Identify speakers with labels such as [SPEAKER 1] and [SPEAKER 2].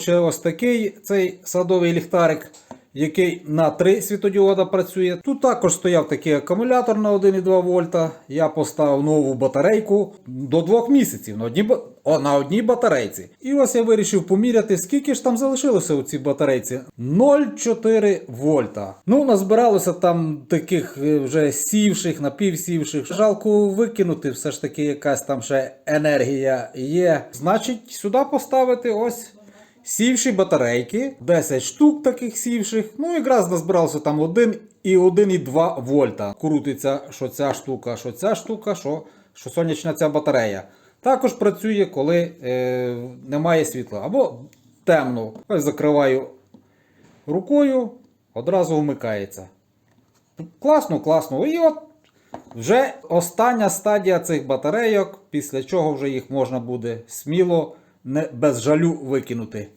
[SPEAKER 1] Ще ось такий цей садовий ліхтарик, який на 3 світодіода працює. Тут також стояв такий акумулятор на 1,2 вольта. Я поставив нову батарейку до 2 місяців на одній, на одній батарейці. І ось я вирішив поміряти, скільки ж там залишилося у цій батарейці. 0,4 вольта. Ну, назбиралося там таких е, вже сівших, напівсівших. Жалко викинути, все ж таки якась там ще енергія є. Значить, сюди поставити ось. Сівші батарейки, 10 штук таких сівших. Ну, якраз назбиралося там 1 і 1,2 вольта. Крутиться, що ця штука, що ця штука, що, що сонячна ця батарея. Також працює, коли е, немає світла або темно. Ось закриваю рукою, одразу вмикається. Класно, класно. І от вже остання стадія цих батарейок, після чого вже їх можна буде сміло не без жалю викинути.